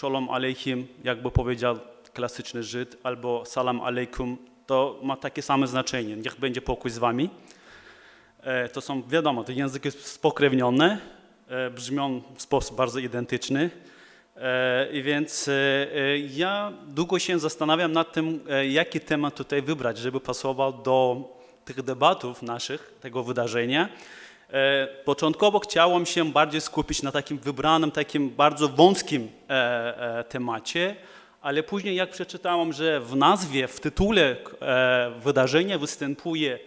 Shalom Aleichem, jakby powiedział klasyczny Żyd, albo Salam Aleikum, to ma takie same znaczenie. Niech będzie pokój z wami. E, To są, wiadomo, te języki spokrewnione, e, brzmią w sposób bardzo identyczny. E, I więc ja długo się zastanawiam nad tym, jaki temat tutaj wybrać, żeby pasował do tych debatów naszych, tego wydarzenia. E, Początkowo chciałem się bardziej skupić na takim wybranym, takim bardzo wąskim e, e, temacie, ale później jak przeczytałem, że w nazwie, w tytule wydarzenia występuje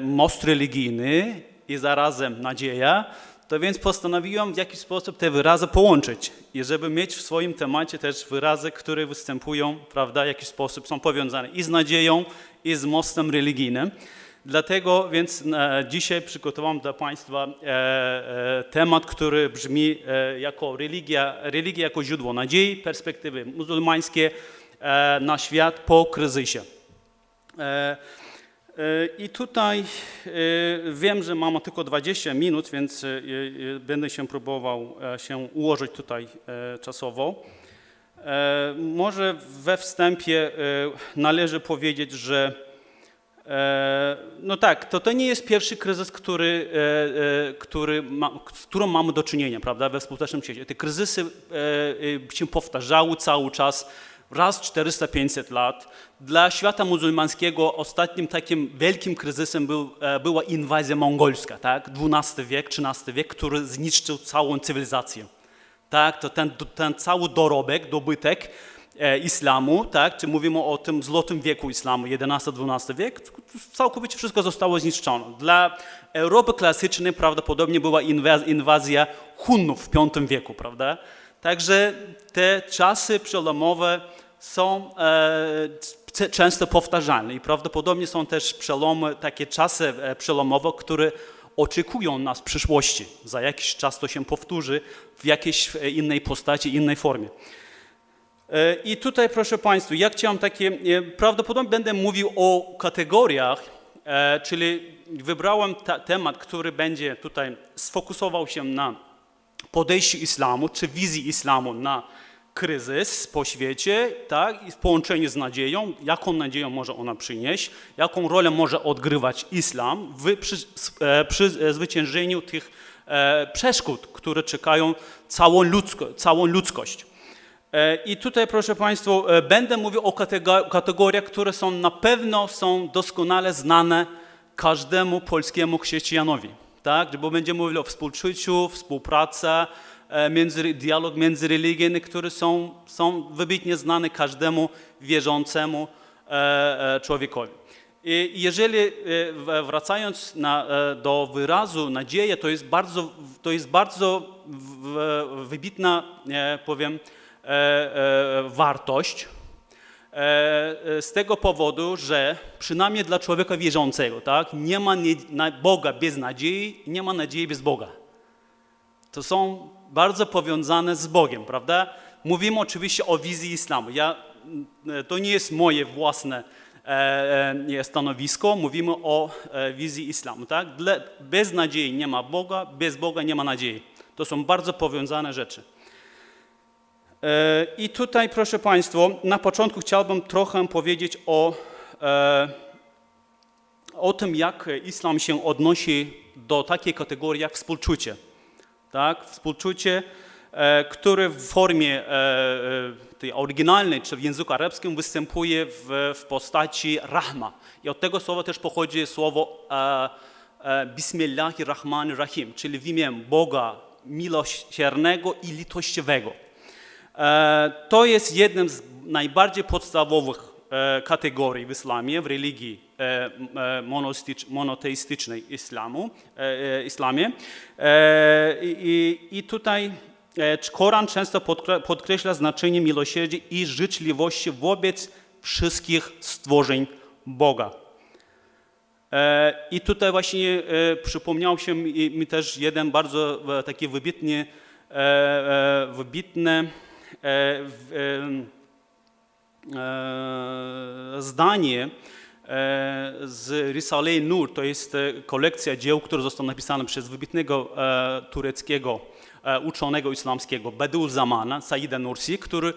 most religijny i zarazem nadzieja, to więc postanowiłem w jakiś sposób te wyrazy połączyć i żeby mieć w swoim temacie też wyrazy, które występują, prawda, w jakiś sposób są powiązane i z nadzieją, i z mostem religijnym. Dlatego więc e, dzisiaj przygotowałem dla Państwa e, e, temat, który brzmi jako religia, religia jako źródło nadziei, perspektywy muzułmańskie na świat po kryzysie. I tutaj wiem, że mamy tylko 20 minut, więc będę się próbował się ułożyć tutaj czasowo. Może we wstępie należy powiedzieć, że no tak, to, to nie jest pierwszy kryzys, który, e, e, który ma, z którą mamy do czynienia, prawda, we współczesnym świecie. Te kryzysy e, e, się powtarzały cały czas, raz 400-500 lat. Dla świata muzułmańskiego ostatnim takim wielkim kryzysem był, e, była inwazja mongolska, tak, XII wiek, XIII wiek, który zniszczył całą cywilizację tak, to ten, ten cały dorobek, dobytek e, islamu, tak, czy mówimy o tym złotym wieku islamu, XI-XII wiek, całkowicie wszystko zostało zniszczone. Dla Europy klasycznej prawdopodobnie była inwaz- inwazja Hunnów w V wieku, prawda? Także te czasy przełomowe są e, często powtarzalne i prawdopodobnie są też przełomy, takie czasy e, przełomowe, które oczekują nas w przyszłości. Za jakiś czas to się powtórzy w jakiejś e, innej postaci, innej formie. E, I tutaj, proszę Państwa, ja chciałem takie, e, prawdopodobnie będę mówił o kategoriach, e, czyli wybrałem temat, który będzie tutaj sfokusował się na podejściu islamu, czy wizji islamu na kryzys po świecie, tak, i w połączeniu z nadzieją, jaką nadzieję może ona przynieść, jaką rolę może odgrywać islam w, przy, przy zwyciężeniu tych przeszkód, które czekają całą, ludzko, całą ludzkość. E, I tutaj, proszę Państwa, e, będę mówił o katego- kategoriach, które są na pewno są doskonale znane każdemu polskiemu chrześcijanowi. Tak? Bo będziemy mówili o współczuciu, współpracy, e, między, dialog międzyreligijny, które są, są wybitnie znane każdemu wierzącemu człowiekowi. I jeżeli wracając na, do wyrazu nadzieja, to jest bardzo, to jest bardzo wybitna, powiem, wartość e, e, z tego powodu, że przynajmniej dla człowieka wierzącego, tak, nie ma Boga bez nadziei, nie ma nadziei bez Boga. To są bardzo powiązane z Bogiem, prawda? Mówimy oczywiście o wizji islamu. Ja, e, to nie jest moje własne e, e, stanowisko, mówimy o e, wizji islamu. Tak? Bez nadziei nie ma Boga, bez Boga nie ma nadziei. To są bardzo powiązane rzeczy. E, I tutaj, proszę Państwa, na początku chciałbym trochę powiedzieć o, e, o tym, jak islam się odnosi do takiej kategorii jak współczucie. Tak? Współczucie, e, które w formie tej oryginalnej, czy w języku arabskim występuje w, w postaci rahma. I od tego słowa też pochodzi słowo e, e, Bismillahirrahmanirrahim, czyli w imię Boga miłosiernego i litościowego. E, To jest jednym z najbardziej podstawowych e, kategorii w islamie, w religii e, monoteistycznej islamu, islamie. I, tutaj Koran często podkre- podkreśla znaczenie miłosierdzia i życzliwości wobec wszystkich stworzeń Boga. I tutaj właśnie przypomniał się mi, też jeden bardzo taki wybitny, wybitny zdanie e, z Risalei Nur. To jest e, kolekcja dzieł, które zostały napisane przez wybitnego e, tureckiego e, uczonego islamskiego Bediu Zamana, Saida Nursi, który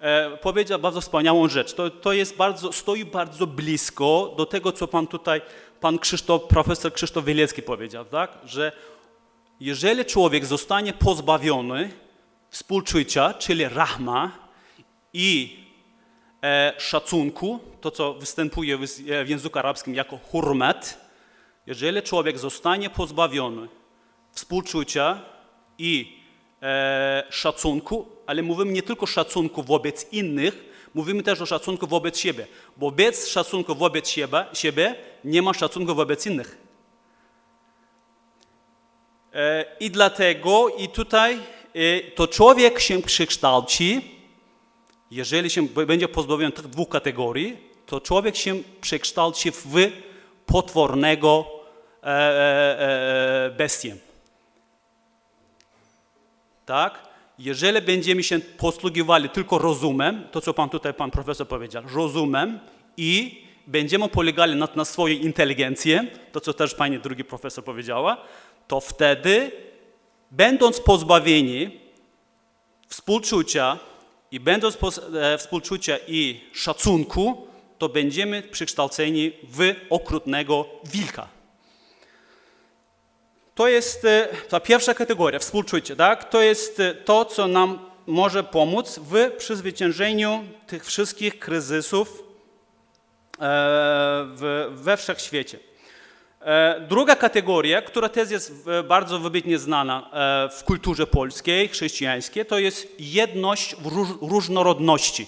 e, powiedział bardzo wspaniałą rzecz. To, to jest bardzo, stoi bardzo blisko do tego, co pan tutaj, pan Krzysztof, profesor Krzysztof Wielecki powiedział, tak? że jeżeli człowiek zostanie pozbawiony współczucia, czyli rahma i e, szacunku, to co występuje w, e, w języku arabskim jako hurmet, jeżeli człowiek zostanie pozbawiony współczucia i e, szacunku, ale mówimy nie tylko szacunku wobec innych, mówimy też o szacunku wobec siebie, bo bez szacunku wobec siebie, siebie nie ma szacunku wobec innych. E, I dlatego i tutaj to człowiek się przekształci, jeżeli się będzie pozbawiony tych dwóch kategorii, to człowiek się przekształci w potwornego e, e, e, bestię. Tak? Jeżeli będziemy się posługiwali tylko rozumem, to co pan tutaj, pan profesor powiedział, rozumem i będziemy polegali na, na swojej inteligencji, to co też pani drugi profesor powiedziała, to wtedy, będąc pozbawieni współczucia i będąc e, współczucia i szacunku, to będziemy przekształceni w okrutnego wilka. To jest e, ta pierwsza kategoria, współczucie. Tak? To jest e, to, co nam może pomóc w przezwyciężeniu tych wszystkich kryzysów we wszechświecie. E, Druga kategoria, która też jest e, bardzo wybitnie znana e, w kulturze polskiej, chrześcijańskiej, to jest jedność w róż- różnorodności.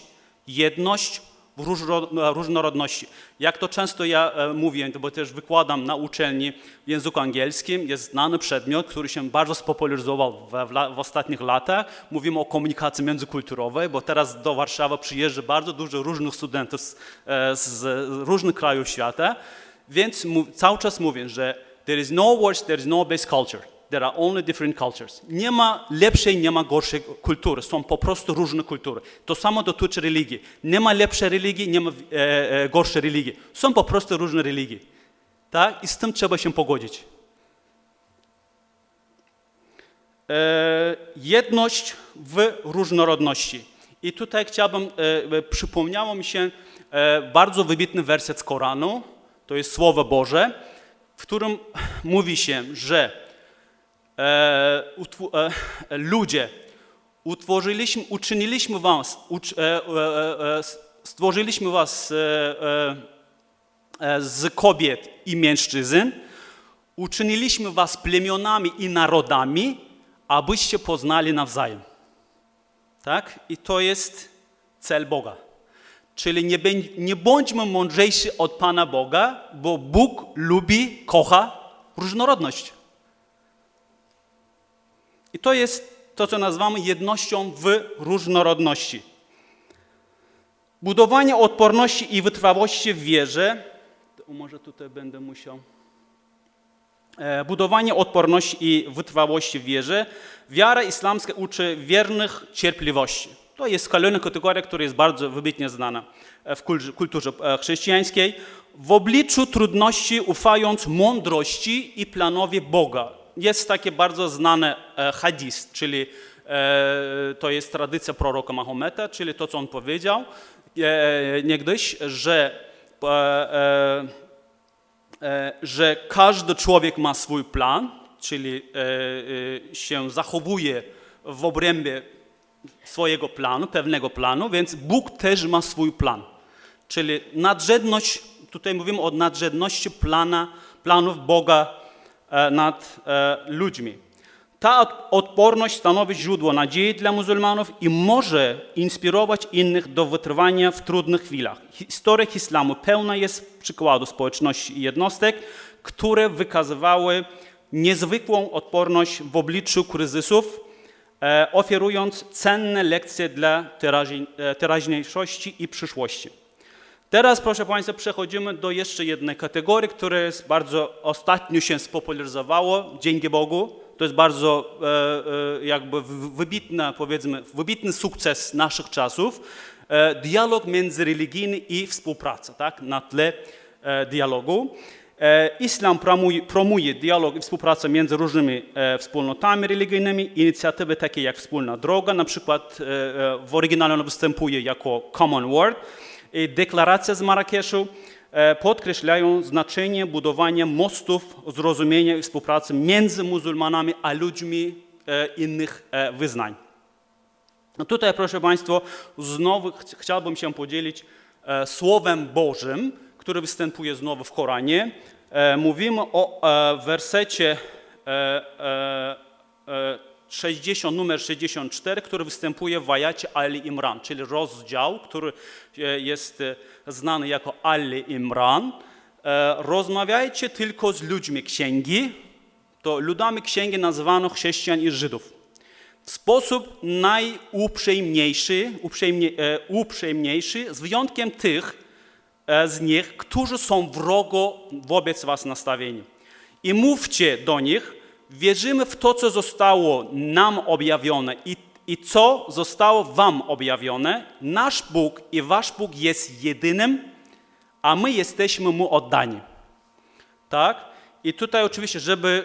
Jedność w różno- różnorodności. Jak to często ja mówię, bo też wykładam na uczelni w języku angielskim, jest znany przedmiot, który się bardzo spopularyzował w, w, ostatnich latach. Mówimy o komunikacji międzykulturowej, bo teraz do Warszawy przyjeżdża bardzo dużo różnych studentów z, z różnych krajów świata. Więc cały czas mówię, że there is no worse, there is no best culture. There are only different cultures. Nie ma lepszej, nie ma gorszej kultury. Są po prostu różne kultury. To samo dotyczy religii. Nie ma lepszej religii, nie ma e, e, gorszej religii. Są po prostu różne religie. Tak? I z tym trzeba się pogodzić. E, jedność w różnorodności. I tutaj chciałbym, e, e, przypomniało mi się e, bardzo wybitny werset z Koranu, to jest Słowo Boże, w którym mówi się, że e, utw- e, ludzie, utworzyliśmy, uczyniliśmy was, ucz, e, e, e, stworzyliśmy was e, z kobiet i mężczyzn, uczyniliśmy was plemionami i narodami, abyście poznali nawzajem. Tak? I to jest cel Boga. Czyli nie, nie bądźmy mądrzejsi od Pana Boga, bo Bóg lubi, kocha różnorodność. I to jest to, co nazywamy jednością w różnorodności. Budowanie odporności i wytrwałości w wierze. Może tutaj będę musiał. E, Budowanie odporności i wytrwałości w wierze. Wiara islamska uczy wiernych cierpliwości. To jest kolejna kategoria, która jest bardzo wybitnie znana e, w kulturze- e, chrześcijańskiej. W obliczu trudności ufając mądrości i planowi Boga. Jest takie bardzo znane e, hadis, czyli to jest tradycja proroka Mahometa, czyli to, co on powiedział niegdyś, że że każdy człowiek ma swój plan, czyli się zachowuje w obrębie swojego planu, pewnego planu, więc Bóg też ma swój plan. Czyli nadrzędność, tutaj mówimy o nadrzędności plana, planów Boga e, nad e, ludźmi. Ta od- odporność stanowi źródło nadziei dla muzułmanów i może inspirować innych do wytrwania w trudnych chwilach. Historia islamu pełna jest przykładów społeczności i jednostek, które wykazywały niezwykłą odporność w obliczu kryzysów, oferując cenne lekcje dla e, teraźniejszości i przyszłości. Teraz, proszę Państwa, przechodzimy do jeszcze jednej kategorii, która jest bardzo ostatnio się spopularyzowało, dzięki Bogu. To jest bardzo e, e, jakby wy- wybitna, powiedzmy, wybitny sukces naszych czasów. E, dialog międzyreligijny i współpraca, tak, na tle e, dialogu. E, Islam promuje, promuje dialog i współpracę między różnymi e, wspólnotami religijnymi. Inicjatywy takie jak Wspólna Droga, na przykład e, w oryginale występuje jako Common Word. I deklaracja z Marrakeszu podkreślają znaczenie budowania mostów zrozumienia i współpracy między muzułmanami a ludźmi innych wyznań. No tutaj, proszę Państwa, znowu ch- chciałbym się podzielić Słowem Bożym, które występuje znowu w Koranie. E, mówimy o e, wersecie e, e, 60, numer 64, który występuje w ajacie Ali Imran, czyli rozdział, który jest znany jako Ali Imran. Rozmawiajcie tylko z ludźmi księgi, to ludami księgi nazywano chrześcijan i Żydów w sposób najuprzejmniejszy, uprzejmniejszy, z wyjątkiem tych z nich, którzy są wrogo wobec was nastawieni. I mówcie do nich, wierzymy w to, co zostało nam objawione i, i co zostało wam objawione. Nasz Bóg i wasz Bóg jest jedynym, a my jesteśmy mu oddani. Tak? I tutaj oczywiście, żeby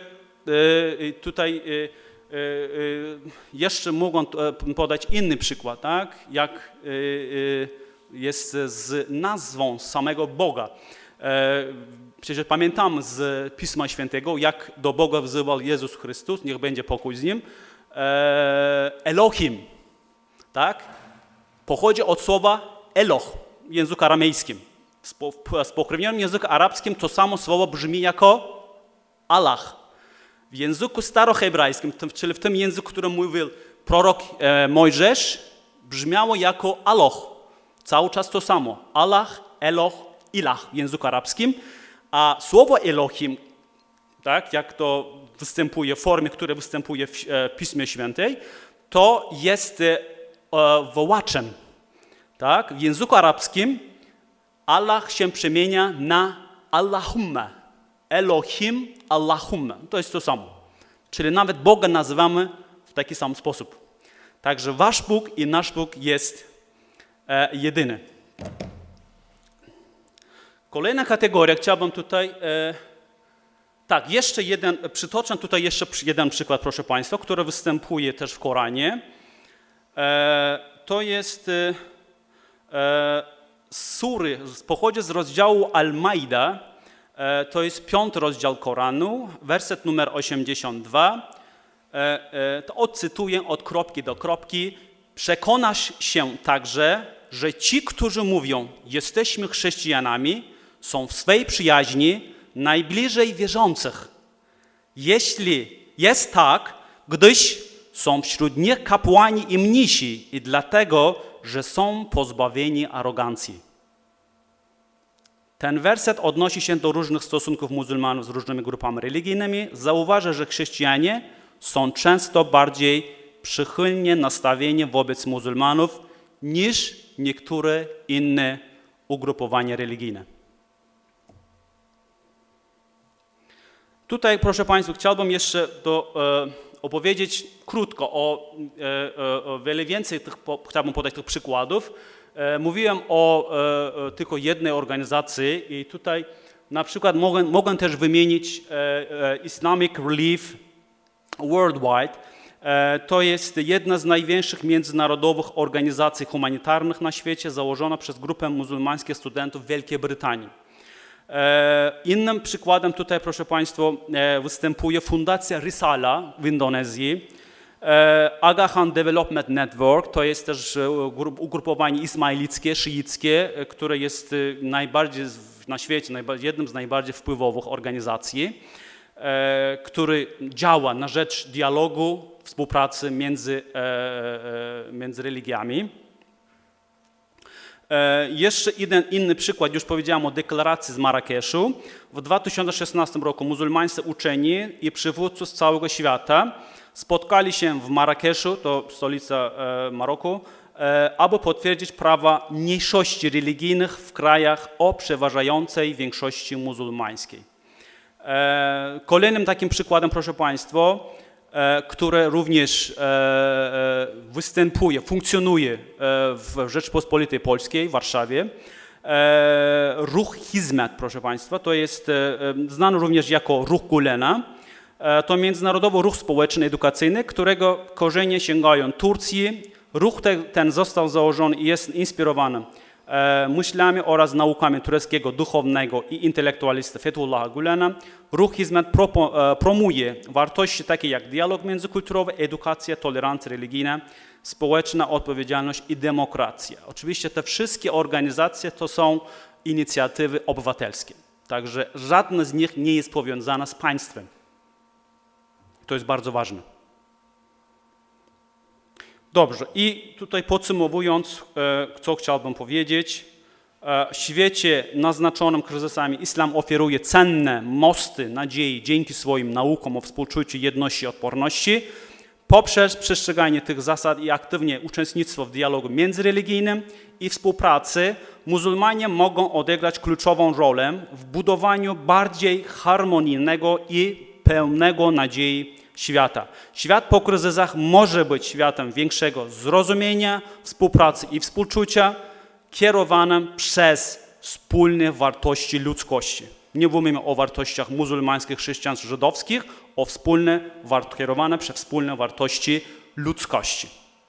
e, tutaj e, e, e, jeszcze mogą e, podać inny przykład, tak? jak e, e, jest z nazwą samego Boga. E, Przecież pamiętam z Pisma Świętego, jak do Boga wzywał Jezus Chrystus, niech będzie pokój z Nim, e, Elohim, tak? Pochodzi od słowa Eloh w języku aramejskim. W spo- w spokrewnionym języku arabskim to samo słowo brzmi jako Allah. W języku starohebrajskim, czyli w tym języku, którym mówił prorok e, Mojżesz, brzmiało jako Aloch. Cały czas to samo. Allah, Eloh, Ilah w języku arabskim. A słowo Elohim, tak, jak to występuje w formie, która występuje w e, Pismie Świętej, to jest e, wołaczem. Tak? W języku arabskim Allah się przemienia na Allahumma. Elohim, Allahumma. To jest to samo. Czyli nawet Boga nazywamy w taki sam sposób. Także wasz Bóg i nasz Bóg jest jedyny. Kolejna kategoria, chciałbym tutaj. E, tak, jeszcze jeden, przytoczę tutaj jeszcze jeden przykład, proszę Państwa, który występuje też w Koranie. E, to jest e, e, sury, pochodzi z rozdziału Al-Maida, e, to jest piąty rozdział Koranu, werset numer 82. E, e, to odcytuję od kropki do kropki. Przekonasz się także, że ci, którzy mówią, jesteśmy chrześcijanami, są w swej przyjaźni najbliżej wierzących. Jeśli jest tak, gdyż są wśród nich kapłani i mnisi i dlatego, że są pozbawieni arogancji. Ten werset odnosi się do różnych stosunków muzułmanów z różnymi grupami religijnymi. Zauważa, że chrześcijanie są często bardziej przychylnie nastawieni wobec muzułmanów niż niektóre inne ugrupowania religijne. Tutaj, proszę Państwa, chciałbym jeszcze do, e, opowiedzieć krótko o, e, e, o wiele więcej tych, po, chciałbym podać tych przykładów. E, mówiłem o e, e, tylko jednej organizacji i tutaj na przykład mogę, mogę też wymienić e, Islamic Relief Worldwide. E, To jest jedna z największych międzynarodowych organizacji humanitarnych na świecie, założona przez grupę muzułmańskich studentów Wielkiej Brytanii. E, Innym przykładem tutaj, proszę Państwa, e, występuje Fundacja Risala w Indonezji. Aga Khan Development Network to jest też grup- ugrupowanie ismailickie, szyickie, które jest najbardziej na świecie, jednym z najbardziej wpływowych organizacji, który działa na rzecz dialogu, współpracy między, e, e, między religiami. E, Jeszcze jeden inny przykład, już powiedziałem o deklaracji z Marrakeszu. W 2016 roku muzułmańscy uczeni i przywódcy z całego świata spotkali się w Marrakeszu, to stolica e, Maroku, e, aby potwierdzić prawa mniejszości religijnych w krajach o przeważającej większości muzułmańskiej. E, Kolejnym takim przykładem, proszę Państwa, e, które również e, e, występuje, funkcjonuje e, w Rzeczpospolitej Polskiej, w Warszawie, e, ruch Hizmet, proszę Państwa, to jest e, e, znany również jako ruch Gulena. E, To międzynarodowy ruch społeczny edukacyjny, którego korzenie sięgają Turcji. Ruch te, ten został założony i jest inspirowany e, myślami oraz naukami tureckiego duchownego i intelektualisty Fethullaha Gulena. Ruch Hizmet e, promuje wartości takie jak dialog międzykulturowy, edukacja, tolerancja religijna, społeczna odpowiedzialność i demokracja. Oczywiście te wszystkie organizacje to są inicjatywy obywatelskie, także żadna z nich nie jest powiązana z państwem. To jest bardzo ważne. Dobrze, i tutaj podsumowując, e, co chciałbym powiedzieć, e, w świecie naznaczonym kryzysami islam oferuje cenne mosty nadziei dzięki swoim naukom o współczuciu, jedności i odporności. Poprzez przestrzeganie tych zasad i aktywnie uczestnictwo w dialogu międzyreligijnym i współpracy, muzułmanie mogą odegrać kluczową rolę w budowaniu bardziej harmonijnego i pełnego nadziei świata. Świat po kryzysach może być światem większego zrozumienia, współpracy i współczucia, kierowanym przez wspólne wartości ludzkości. Nie mówimy o wartościach muzułmańskich, chrześcijańskich, żydowskich, o wspólne, kierowane przez wspólne wartości ludzkości.